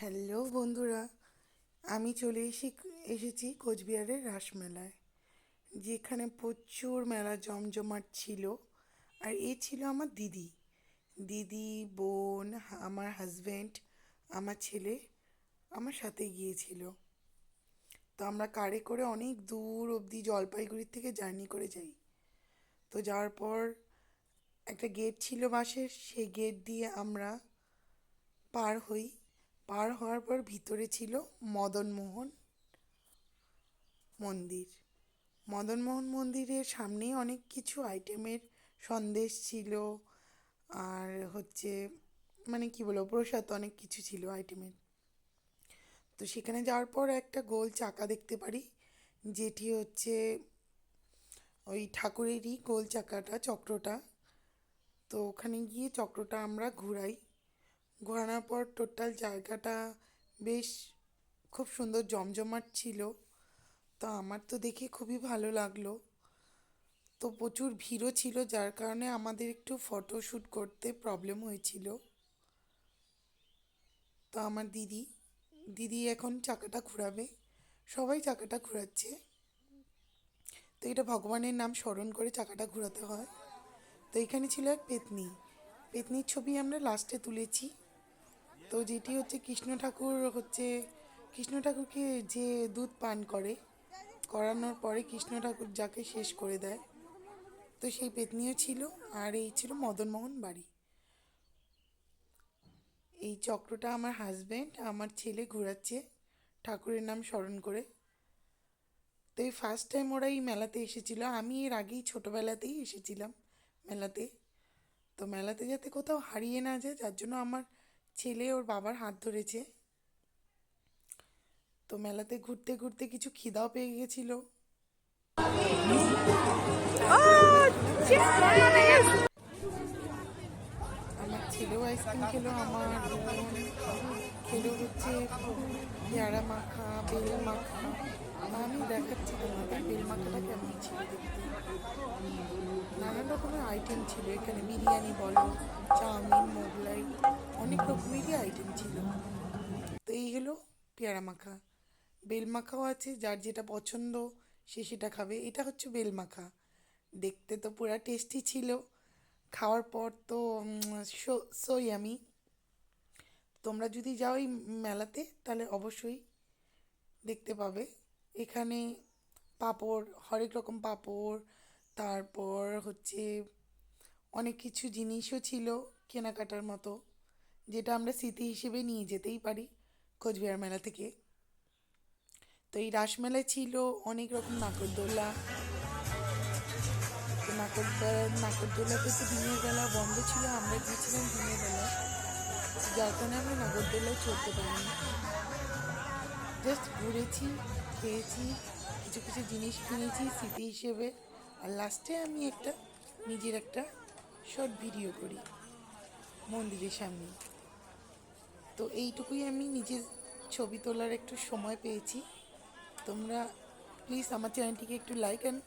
Hello বন্ধুরা, আমি চলে এসে এসেছি কোচবিহারের রাসমেলায়, যেখানে প্রচুর মেলা জমজমাট ছিল, আর এ ছিল আমার দিদি। দিদি, বোন, আমার হাজব্যান্ড আমার ছেলে আমার সাথে গিয়েছিল। তো আমরা কারে করে অনেক দূর অবধি জলপাইগুড়ির থেকে জার্নি করে যাই। তো যাওয়ার পর একটা গেট ছিল বাসের সেই গেট দিয়ে আমরা পার হই। পার হওয়ার পর ভিতরে ছিল মদনমোহন মন্দির। মদনমোহন মন্দিরের সামনেই অনেক কিছু আইটেমের সন্দেশ ছিল আর হচ্ছে মানে কি বলব, প্রসাদ অনেক কিছু ছিল আইটেমের। তো সেখানে যাওয়ার পর একটা গোল চাকা দেখতে পারি, যেটি হচ্ছে ওই ঠাকুরেরই গোল চাকাটা, চক্রটা। তো ওখানে গিয়ে চক্রটা আমরা ঘুরাই। ঘোরানোর পর টোটাল জায়গাটা বেশ খুব সুন্দর জমজমাট ছিল। তো আমার তো দেখে খুবই ভালো লাগল। তো প্রচুর ভিড়ও ছিল, যার কারণে আমাদের একটু ফটোশ্যুট করতে প্রবলেম হয়েছিল। তো আমার দিদি দিদি এখন চাকাটা ঘোরাবে। সবাই চাকাটা ঘোরাচ্ছে। তো এটা ভগবানের নাম স্মরণ করে চাকাটা ঘোরাতে হয়। তো এখানে ছিল এক পেতনি। পেতনির ছবি আমরা লাস্টে তুলেছি। তো যেটি হচ্ছে কৃষ্ণ ঠাকুর হচ্ছে, কৃষ্ণ ঠাকুরকে যে দুধ পান করে, করানোর পরে কৃষ্ণ ঠাকুর যাকে শেষ করে দেয়, তো সেই পেতনিও ছিল আর এই ছিল মদনমোহন বাড়ি। এই চক্রটা আমার হাজব্যান্ড আমার ছেলে ঘোরাচ্ছে ঠাকুরের নাম স্মরণ করে। তো এই ফার্স্ট টাইম ওরা এই মেলাতে এসেছিল, আমি এর আগেই ছোটোবেলাতেই এসেছিলাম মেলাতে। তো মেলাতে যাতে কোথাও হারিয়ে না যায়, যার জন্য আমার ছেলে ওর বাবার হাত ধরেছে। তো মেলাতে ঘুরতে ঘুরতে কিছু খিদাও পেয়ে গেছিল। আমার ছেলেও আইসক্রিম খেলো, আমার খেলো হচ্ছে পেয়ারা মাখা, বেল মাখা। আমি দেখাচ্ছি তোমাদের বেল মাখাটা কেমন ছিল। নানান রকমের আইটেম ছিল এখানে, বিরিয়ানি বলো, চাউমিন, মোগলাই। অনেক রকমেরই আইটেম ছিল। তো এই হলো পেয়ারা মাখা। বেল মাখাও আছে, যার যেটা পছন্দ সে সেটা খাবে। এটা হচ্ছে বেল মাখা। দেখতে তো পুরো টেস্টি ছিল। খাওয়ার পর তো সই আমি তোমরা যদি যাও এই মেলাতে, তাহলে অবশ্যই দেখতে পাবে। এখানে পাঁপড়, হরেক রকম পাঁপড়, তারপর হচ্ছে অনেক কিছু জিনিসও ছিল কেনাকাটার মতো। যেটা আমরা স্মৃতি হিসেবে নিয়ে যেতেই পারি কোচবিহার মেলা থেকে। তো এই রাসমেলায় ছিল অনেক রকম নাগরদোলা। নাগরদোলাতে তো দিনের বেলা বন্ধ ছিল, আমরা গিয়েছিলাম দিনের বেলা। যার কারণে আমরা নাগরদোলায় চড়তে পারিনি। জাস্ট ঘুরেছি, খেয়েছি, কিছু কিছু জিনিস কিনেছি স্মৃতি হিসেবে। আর লাস্টে আমি একটা নিজের একটা শর্ট ভিডিও করি মন্দিরের সামনে। তো এইটুকুই আমি নিজের ছবি তোলার একটু সময় পেয়েছি। তোমরা প্লিজ আমার চ্যানেলটিকে একটু লাইক অ্যান্ড